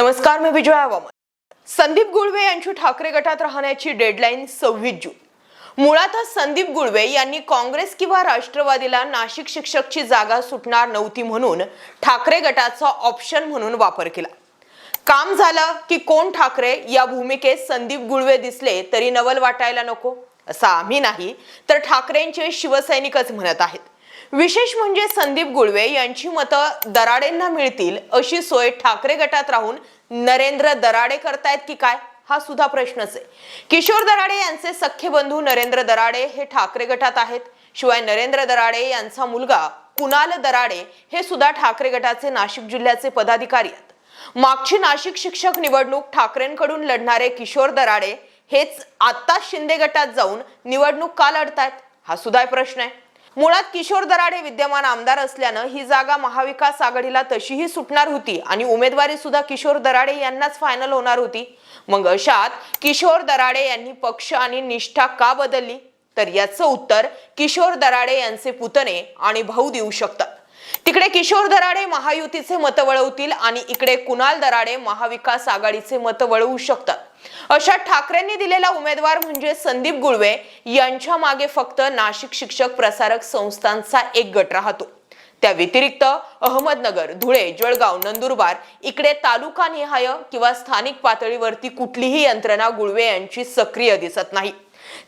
नमस्कार मी विजया वामन संदीप गुळवे यांची ठाकरे गटात राहण्याची डेडलाईन सव्वीस जून. मुळातच संदीप गुळवे यांनी काँग्रेस किंवा राष्ट्रवादीला नाशिक शिक्षकची जागा सुटणार नव्हती म्हणून ठाकरे गटाचा ऑप्शन म्हणून वापर केला. काम झालं की कोण ठाकरे या भूमिकेत संदीप गुळवे दिसले तरी नवल वाटायला नको असं आम्ही नाही तर ठाकरेंचे शिवसैनिकच म्हणत आहेत. विशेष म्हणजे संदीप गुळवे यांची मतं दराडेंना मिळतील अशी सोय ठाकरे गटात राहून नरेंद्र दराडे करतायत की काय? हा सुद्धा प्रश्नच आहे. किशोर दराडे यांचे सख्खे बंधू नरेंद्र दराडे हे ठाकरे गटात आहेत. शिवाय नरेंद्र दराडे यांचा मुलगा कुणाल दराडे हे सुद्धा ठाकरे गटाचे नाशिक जिल्ह्याचे पदाधिकारी आहेत. मागची नाशिक शिक्षक निवडणूक ठाकरेंकडून लढणारे किशोर दराडे हेच आता शिंदे गटात जाऊन निवडणूक का लढतायत? हा सुद्धा प्रश्न आहे. मुळात किशोर दराडे विद्यमान आमदार असल्यानं ही जागा महाविकास आघाडीला तशीही सुटणार होती आणि उमेदवारी सुद्धा किशोर दराडे यांनाच फायनल होणार होती. मग अशात किशोर दराडे यांनी पक्ष आणि निष्ठा का बदलली? तर याचं उत्तर किशोर दराडे यांचे पुतणे आणि भाऊ देऊ शकतात. तिकडे किशोर दराडे महायुतीचे मत वळवतील आणि इकडे कुणाल दराडे महाविकास आघाडीचे मत वळवू शकतात. अशा ठाकरेंनी दिलेला उमेदवार म्हणजे संदीप गुळवे. यांच्या मागे फक्त नाशिक शिक्षक प्रसारक संस्थांचा एक गट राहतो. त्या व्यतिरिक्त अहमदनगर धुळे जळगाव नंदुरबार इकडे तालुका निहाय किंवा स्थानिक पातळीवरती कुठलीही यंत्रणा गुळवे यांची सक्रिय दिसत नाही.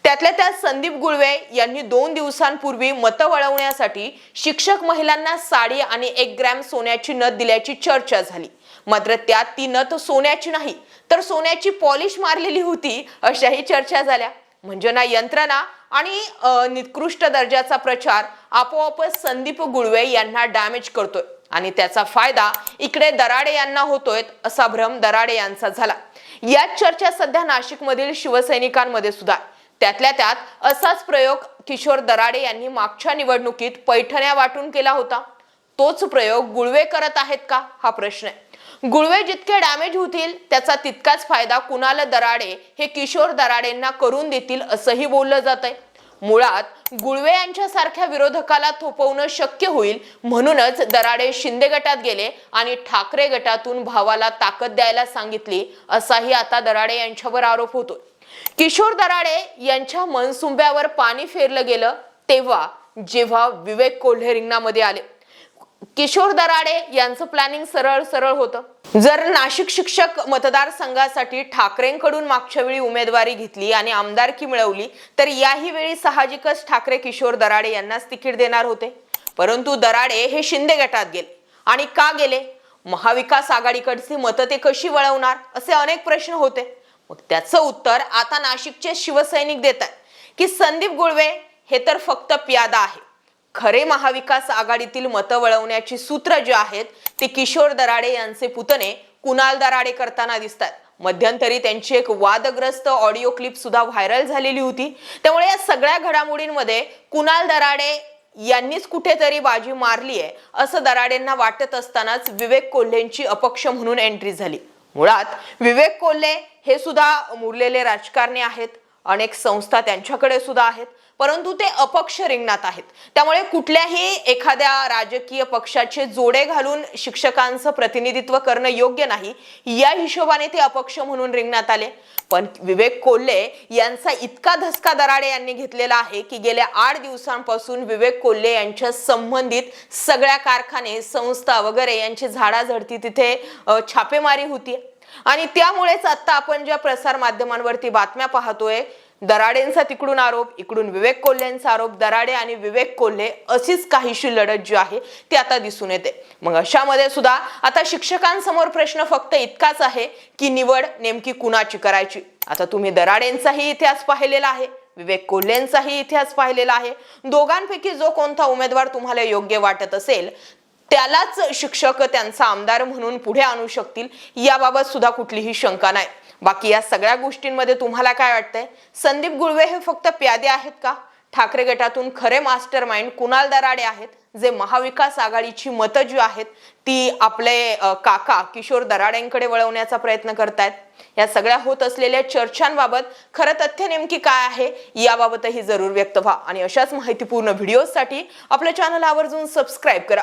त्यातल्या त्यात संदीप गुळवे यांनी दोन दिवसांपूर्वी मतं वळवण्यासाठी शिक्षक महिलांना साडी आणि एक ग्रॅम सोन्याची नथ दिल्याची चर्चा झाली. मात्र त्यात ती नथ सोन्याची नाही तर सोन्याची पॉलिश मारलेली होती अशाही चर्चा झाल्या. म्हणजे ना यंत्रणा आणि निकृष्ट दर्जाचा प्रचार आपोआपच संदीप गुळवे यांना डॅमेज करतोय आणि त्याचा फायदा इकडे दराडे यांना होतोय असा भ्रम दराडे यांचा झाला. याच चर्चा सध्या नाशिकमधील शिवसैनिकांमध्ये सुद्धा त्यातल्या त्यात असाच प्रयोग किशोर दराडे यांनी मागच्या निवडणुकीत पैठण्या वाटून केला होता. तोच प्रयोग गुळवे करत आहेत का? हा प्रश्न आहे. गुळवे जितके डॅमेज होतील त्याचा तितकाच फायदा कुणाल दराडे हे किशोर दराडेंना करून देतील असंही बोललं जात आहे मुळात गुळवे यांच्यासारख्या विरोधकाला थोपवणं शक्य होईल म्हणूनच दराडे शिंदे गटात गेले आणि ठाकरे गटातून भावाला ताकद द्यायला सांगितली असाही आता दराडे यांच्यावर आरोप होतोय. किशोर दराडे यांच्या मनसुंब्यावर पाणी फेरलं गेलं तेव्हा जेव्हा विवेक कोल्हे रिंगणामध्ये आले. किशोर दराडे यांचं प्लॅनिंग सरळ सरळ होतं. जर नाशिक शिक्षक मतदारसंघासाठी ठाकरेंकडून मागच्या वेळी उमेदवारी घेतली आणि आमदारकी मिळवली तर याही वेळी साहजिकच ठाकरे किशोर दराडे यांनाच तिकीट देणार होते. परंतु दराडे हे शिंदे गटात गेले. आणि का गेले? महाविकास आघाडीकडची मतं ते कशी वळवणार? असे अनेक प्रश्न होते. मग त्याचं उत्तर आता नाशिकचे शिवसैनिक देत आहेत. की संदीप गुळवे हे तर फक्त प्यादा आहे. खरे महाविकास आघाडीतील मतं वळवण्याची सूत्र जे आहेत ते किशोर दराडे यांचे पुतणे कुणाल दराडे करताना दिसतात. मध्यंतरी त्यांची एक वादग्रस्त ऑडिओ क्लिप सुद्धा व्हायरल झालेली होती. त्यामुळे या सगळ्या घडामोडींमध्ये कुणाल दराडे यांनीच कुठेतरी बाजी मारली आहे असं दराडेंना वाटत असतानाच विवेक कोल्हेंची अपक्ष म्हणून एंट्री झाली. मुळात विवेक कोल्हे हे सुद्धा मुरलेले राजकारणी आहेत. अनेक संस्था त्यांच्याकडे सुद्धा आहेत. परंतु ते अपक्ष रिंगणात आहेत. त्यामुळे कुठल्याही एखाद्या राजकीय पक्षाचे जोडे घालून शिक्षकांचं प्रतिनिधित्व करणं योग्य नाही या हिशोबाने ते अपक्ष म्हणून रिंगणात आले. पण विवेक कोल्हे यांचा इतका धसका दराडे यांनी घेतलेला आहे की गेल्या आठ दिवसांपासून विवेक कोल्हे यांच्या संबंधित सगळ्या कारखाने संस्था वगैरे यांची झाडाझडती तिथे छापेमारी होती आणि त्यामुळेच आता आपण ज्या प्रसार माध्यमांवरती बातम्या पाहतोय दराडेंचा तिकडून आरोप इकडून विवेक कोल्हेंचा आरोप दराडे आणि विवेक कोल्हे अशीच काहीशी लढत जी आहे ती आता दिसून येते. मग अशामध्ये सुद्धा आता शिक्षकांसमोर प्रश्न फक्त इतकाच आहे की निवड नेमकी कुणाची करायची? आता तुम्ही दराडेंचाही इतिहास पाहिलेला आहे विवेक कोल्हेंचाही इतिहास पाहिलेला आहे. दोघांपैकी जो कोणता उमेदवार तुम्हाला योग्य वाटत असेल त्यालाच शिक्षक त्यांचा आमदार म्हणून पुढे आणू शकतील याबाबत सुद्धा कुठलीही शंका नाही. बाकी या सगळ्या गोष्टींमध्ये तुम्हाला काय वाटतंय? संदीप गुळवे हे फक्त प्यादे आहेत का? ठाकरे गटातून खरे मास्टर माइंड कुणाल दराडे आहेत? जे महाविकास आघाडीची मतं जी आहेत ती आपले काका किशोर दराड्यांकडे वळवण्याचा प्रयत्न करतायत. या सगळ्या होत असलेल्या चर्चांबाबत खरं तथ्य नेमकी काय आहे याबाबतही जरूर व्यक्त व्हा. आणि अशाच माहितीपूर्ण व्हिडिओसाठी आपल्या चॅनल आवर्जून सबस्क्राईब करा.